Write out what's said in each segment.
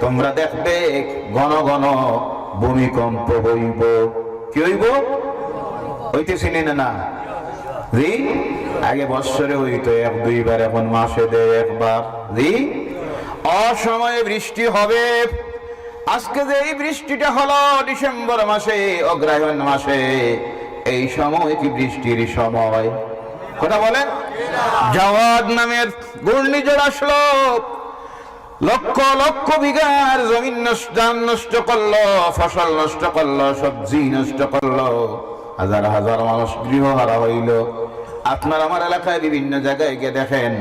তোমরা দেখবে, ঘন ঘন ভূমিকম্প হইব কি হইব? হইতেছিলি না না? আগে বৎসরে হইতো, এক দুইবার, এখন মাসে দেয় একবার। জি? অসময়ে বৃষ্টি হবে। আজকে যে এই বৃষ্টিটা হলো ডিসেম্বর মাসে, অগ্রহায়ণ মাসে, এই সময় কি বৃষ্টির সময়? কথা বলেন। জাওয়াদ নামের ঘূর্ণিঝড় আসলো। লক্ষ লক্ষ বিঘার জমিন নষ্ট নষ্ট করল, ফসল নষ্ট করল, সবজি নষ্ট করল। হাজার হাজার মানুষ গৃহহারা হইল। আপনার আমার এলাকায় বিভিন্ন জায়গায় গিয়ে দেখেন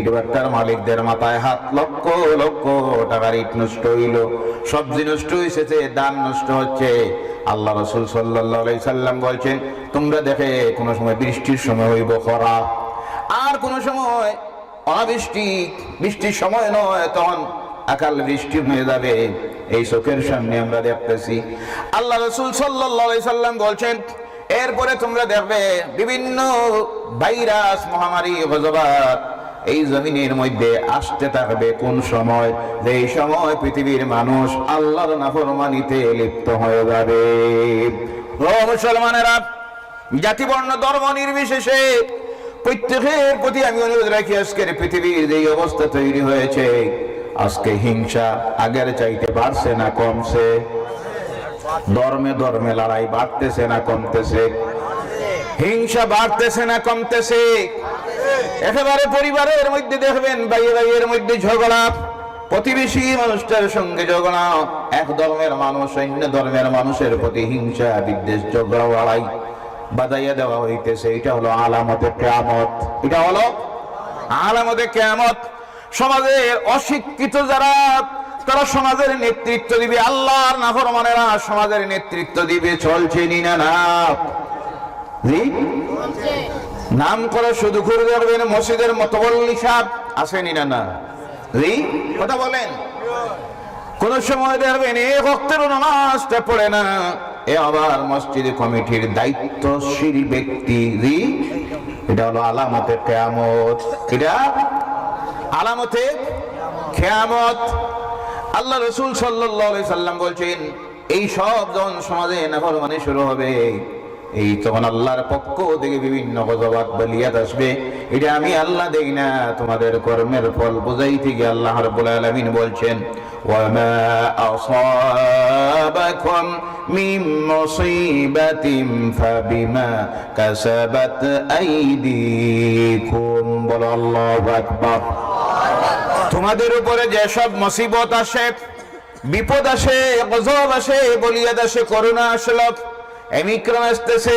ইটবাট্টার মালিকদের মাথায় হাত লক্ষ লক্ষ টাকার ইট নষ্ট হইল। সবজি নষ্ট হয়েছে দান নষ্ট হচ্ছে। আল্লাহ রসুল সাল্লাহ সাল্লাম বলছেন, তোমরা দেখে কোনো সময় বৃষ্টির সময় হইব খরা। আর কোনো সময় অনাবৃষ্টি বৃষ্টির সময় নয়, তখন আকাল বৃষ্টি হয়ে যাবে। এই চোখের সামনে আমরা দেখতেছি। আল্লাহ রসুল সাল্লাহ সাল্লাম বলছেন এরপরে তোমরা দেখবে বিভিন্ন ভাইরাস মহামারী গজবাত এই জমিনের মধ্যে আসতে থাকবে কোন সময়? যে সময় পৃথিবীর মানুষ আল্লাহর নাফরমানিতে লিপ্ত হয়ে যাবে। ও মুসলমানেরা জাতি বর্ণ ধর্ম নির্বিশেষে প্রত্যেকের প্রতি আমি অনুরোধ রাখি, আজকের পৃথিবীর যে অবস্থা তৈরি হয়েছে, আজকে হিংসা আগের চাইতে বাড়ছে না, কমছে? ধর্মে ধর্মে লড়াই বাড়তেছে না কমতেছে। হিংসা বাড়তেছে না কমতেছে। একেবারে পরিবারের মধ্যে দেখবেন, ভাইয়ে ভাইয়ের মধ্যে ঝগড়া। প্রতিবেশী মানুষটার সঙ্গে ঝগড়া। এক ধর্মের মানুষ, অন্য ধর্মের মানুষের প্রতি হিংসা, বিদ্বেষ, ঝগড়া, লড়াই বাদাইয়া দেওয়া হইতেছে। এটা হলো আলামতে কেয়ামত। এটা হলো আলামতে কেয়ামত। সমাজের অশিক্ষিত যারা তারা সমাজের নেতৃত্ব দিবে, আল্লাহর নাফরমানেরা সমাজের নেতৃত্ব দিবে, চলছে নি না? নাম করে শুধু ঘুরে দেখবেন, মসজিদের মতবল্লি সাহ আসেনি না না? কথা বলেন কোন সময় দেখবেন, এ ভক্তের নামাজটা পড়ে না, এ আবার মসজিদ কমিটির দায়িত্বশীল ব্যক্তি? এটা হলো আলামতে কেয়ামত এটা আলামতে খেয়ামত আল্লাহ রসুল সাল্লাম বলছেন, এই সব জন সমাজে নগর মানে শুরু হবে, এই তখন আল্লাহর পক্ষ থেকে বিভিন্ন গজবাত বলিয়াত আসবে। এটা আমি আল্লাহ দেই না, তোমাদের কর্মের ফল বুঝাইতে গিয়ে আল্লাহ রাব্বুল আলামিন বলছেন, ওয়ামা আসাবাকুম মিন মুসিবাতিন ফাবিমা কাসাবাত আইদিকুম। বলো আল্লাহু আকবার। তোমাদের উপরে যেসব মুসিবত আসে, বিপদ আসে, গজব আসে, বলিয়াদ আসে করোনা আসলো এমিক্রম আসতেছে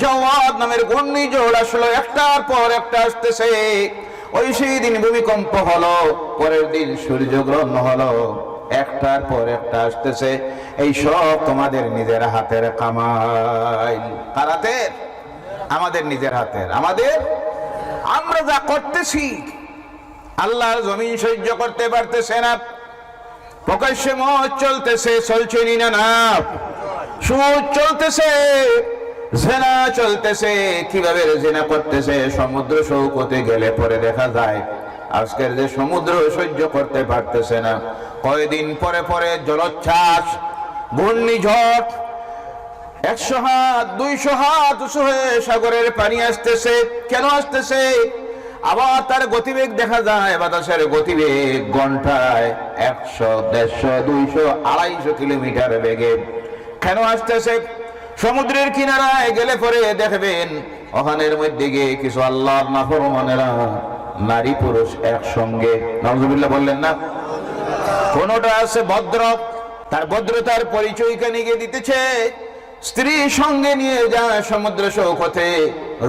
জওয়াদ নামের ঘূর্ণিঝড় আসলো, একটার পর একটা আসতেছে। ওই সেই দিন ভূমিকম্প হলো, পরের দিন সূর্যগ্রহণ হলো, একটার পর একটা আসতেছে। এই সব তোমাদের নিজের হাতের কামাই। কার হাতের? আমাদের নিজের হাতের। আমাদের আমরা যা করতেছি আল্লাহর জমিন সহ্য করতে পারতেছে না। প্রকাশ্যে মত চলতেছে, চলছে নি না সুদ চলতেছে, জেনা চলতেছে। কীভাবে জেনা করতেছে? সমুদ্র সৌকতে গেলে পরে দেখা যায়, আজকের যে সমুদ্র সহ্য করতে পারতেছে না। কয়দিন পরে পরে জলোচ্ছ্বাস, ঘূর্ণিঝড়, একশো হাত, দুইশো হাত হয়ে সাগরের পানি আসতেছে। কেন আসতেছে? আবার তার গতিবেগ দেখা যায়, বাতাসের গতিবেগ ঘন্টায় একশো, দেড়শো, দুইশো, আড়াইশো কিলোমিটার বেগে। কেন আসতেছে সমুদ্রের কিনারায় গেলে পরে দেখবেন, ওখানের মধ্যে গিয়ে কিছু আল্লাহর নাফরমানেরা নারী পুরুষ একসঙ্গে। নজরুল্লাহ বললেন না? কোনটা আছে ভদ্র? তার ভদ্রতার পরিচয় কেন গিয়ে দিতেছে। স্ত্রী সঙ্গে নিয়ে যায় সমুদ্র সৌকতে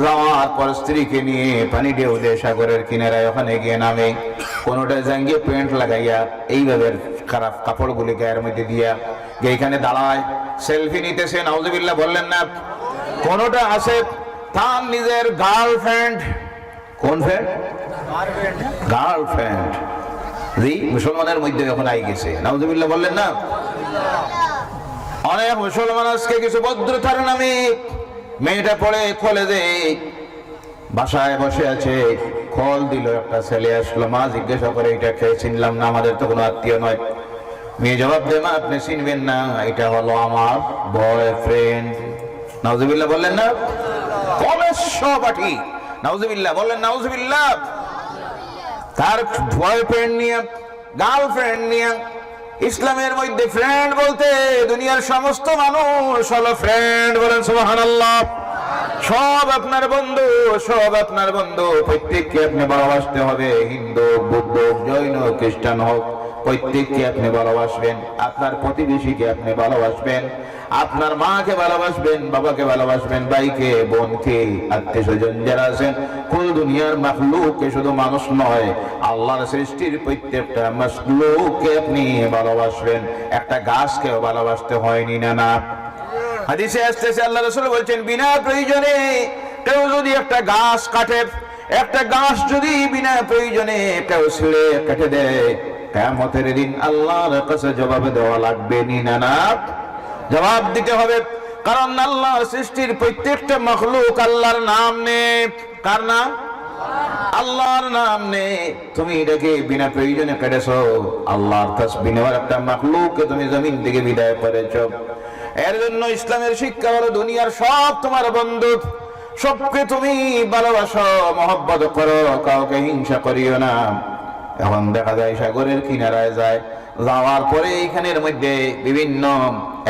যাওয়ার পর স্ত্রীকে নিয়ে পানি ঢেউ দিয়ে সাগরের কিনারায় ওখানে গিয়ে নামে। কোনোটা জাঙ্গিয়ে প্যান্ট লাগাইয়া, এইভাবে খারাপ কাপড়গুলি গায়ের মধ্যে দিয়া যে এখানে দাঁড়ায়। সেলফি নিতেছে নাউজুবিল্লাহ বললেন না, কোনোটা আছে তার নিজের গার্লফ্রেন্ড? কোন ফ্রেন্ড? গার্লফ্রেন্ড। মুসলমানের মধ্যে এখন আই গেছে। নাউজুবিল্লাহ বললেন না? অনেক মুসলমান আজকে কিছু ভদ্রতার নামে মেয়েটা পড়ে দে। বাসায় বসে আছে, খল দিল, একটা ছেলে আসলো। মা জিজ্ঞাসা করে, এটা খেয়ে চিনলাম না, আমাদের তো কোনো আত্মীয় নয়। মেয়ে জবাব দে মা, আপনি চিনবেন না, এটা হলো আমার বয়ফ্রেন্ড নাউজুবিল্লাহ বললেন, না কলেজ সহপাঠী নাউজুবিল্লাহ বললেন, নাউজুবিল্লাহ, তার বয়ফ্রেন্ড নিয়ে গার্লফ্রেন্ড নিয়ে ইসলামের মধ্যে ফ্রেন্ড বলতে দুনিয়ার সমস্ত মানুষ হলো ফ্রেন্ড বলেন সুবহানাল্লাহ। সব আপনার বন্ধু, সব আপনার বন্ধু। প্রত্যেককে আপনি ভালোবাসতে হবে, হিন্দু, বৌদ্ধ, জৈন, খ্রিস্টান হোক। প্রত্যেককে আপনি ভালোবাসবেন, আপনার প্রতিবেশীকে আপনি ভালোবাসবেন, আপনার মাকে ভালোবাসবেন, বাবাকে ভালোবাসবেন, ভাইকে, বোনকে আত্মীয় স্বজন যারা আছেন কুল দুনিয়ার মাখলুককে শুধু মানুষ নয়, আল্লাহর সৃষ্টির প্রত্যেকটা মাখলুককে আপনি ভালোবাসবেন। একটা গাছকেও ভালোবাসতে হয়নি না না। হাদিসে আসতেছে, আল্লাহ রসুল বলছেন, বিনা প্রয়োজনে কেউ যদি একটা গাছ কাটে, একটা গাছ যদি বিনা প্রয়োজনে কেউ ছিঁড়ে কেটে দেয় কেমতের দিন আল্লাহর কাছে জবাব দেওয়া লাগবে নি জবাব দিতে হবে, কারণ আল্লাহর সৃষ্টির প্রত্যেকটা মখলুক আল্লাহর নাম নে। কার নাম? আল্লাহর নাম নে। তুমি এটাকে বিনা প্রয়োজনে কেটেছো। আল্লাহর তাসবিহ নেওয়ার একটা মখলুককে তুমি জমিন থেকে বিদায় করেছ। এর জন্য ইসলামের শিক্ষা হলো দুনিয়ার সব তোমার বন্ধু। সবকে তুমি ভালোবাসো, মহব্বত করো, কাউকে হিংসা করিও না। এখন দেখা যায় সাগরের কিনারায় যায়। যাওয়ার পরে এইখানের মধ্যে বিভিন্ন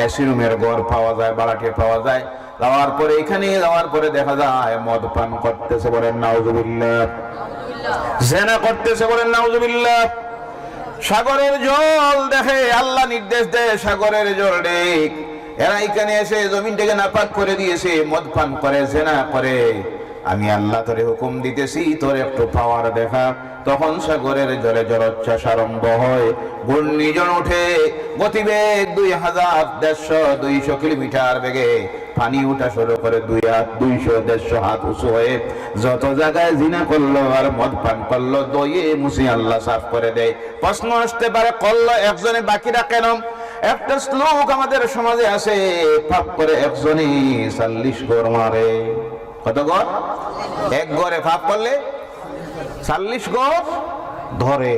এসি রুমের ঘর পাওয়া যায় বাড়াটে পাওয়া যায়। যাওয়ার পরে এখানে, যাওয়ার পরে দেখা যায় মদ পান করতেছে বলেন, নাউজুবিল্লাহ। জেনা করতেছে বলেন, নাউজুবিল্লাহ। সাগরের জল দেখে আল্লাহ নির্দেশ দেয়, সাগরের জল দেখ এরা এখানে এসে জমিনটাকে নাপাক করে দিয়েছে, মদ পান করে, জেনা করে। আমি আল্লাহ তোরে হুকুম দিতেছি, তোর একটু পাওয়ার দেখা। তখন সাগরের জলে জলোচ্ছ্বাস আরম্ভ হয়। ঘূর্ণিঝড় উঠে, গতিবেগ দুই হাজার দেড়শো দুইশো কিলোমিটার বেগে। পানি উঠা শুরু করে দুই হাত দুইশো দেড়শো হাত উঁচু হয়ে যত জায়গায় জিনা করল আর মদ পান করল, দইয়ে মুসি আল্লাহ সাফ করে দেয়। প্রশ্ন আসতে পারে, করল একজনে, বাকিরা কেন? একটা শ্লোক আমাদের সমাজে আছে, পাপ করে একজনই চাল্লিশ গড় মারে। কত গড়? এক গড়ে পাপ করলে চাল্লিশ গজ ধরে।